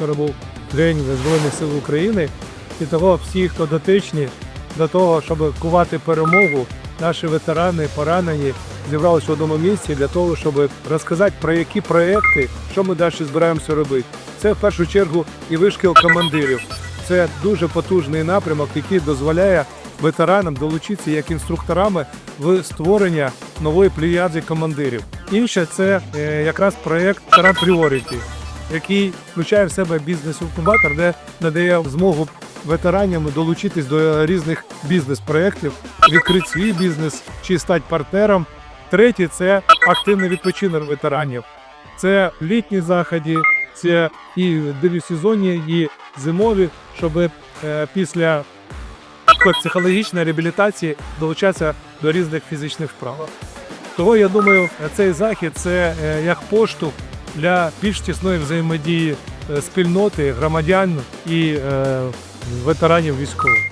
вчора був День Збройних сил України, і того всі, хто дотичні до того, щоб кувати перемогу, наші ветерани, поранені, зібралися в одному місці для того, щоб розказати про які проекти, що ми далі збираємося робити. Це в першу чергу і вишкіл командирів. Це дуже потужний напрямок, який дозволяє ветеранам долучитися як інструкторами в створення нової плеяди командирів. Інше це е, якраз проєкт Таран Priority, який включає в себе бізнес-інкубатор, де надає змогу ветеранам долучитись до різних бізнес-проєктів, відкрити свій бізнес чи стати партнером. Третє це активний відпочинок ветеранів. Це літні заходи, це і демісезонні, і зимові, щоб е, після психологічної реабілітації долучатися до різних фізичних вправ. Того я думаю, цей захід це е, як поштовх для більш тісної взаємодії е, спільноти, громадян і е, ветеранів військових.